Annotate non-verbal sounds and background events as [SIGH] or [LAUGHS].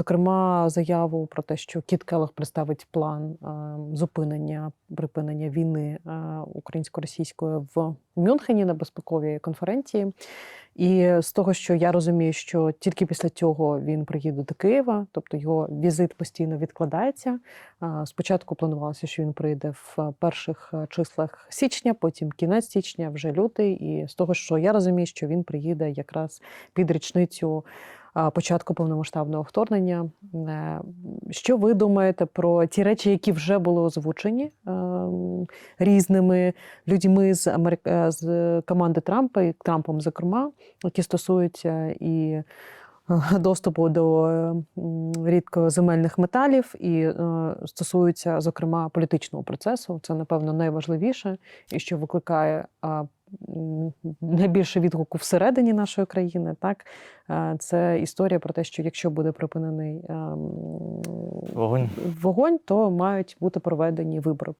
Зокрема, заяву про те, що Кіт Келлог представить план е, зупинення припинення війни е, українсько-російської в Мюнхені на безпековій конференції. І з того, що я розумію, що тільки після цього він приїде до Києва, тобто його візит постійно відкладається. Спочатку планувалося, що він прийде в перших е, числах січня, потім кінець січня, вже лютий. І з того, що я розумію, що він приїде якраз під річницю початку повномасштабного вторгнення. Е, Що ви думаєте про ті речі, які вже були озвучені ем, різними людьми з Америк... е, з команди Трампа і Трампом, зокрема, які стосуються і е, [LAUGHS] доступу до рідкоземельних металів, і е, стосуються, зокрема, політичного процесу. Це, напевно, найважливіше, і що викликає найбільше відгуку всередині нашої країни. Так, Е, це історія про те, що якщо буде припинений ем, Вогонь. вогонь, то мають бути проведені вибори.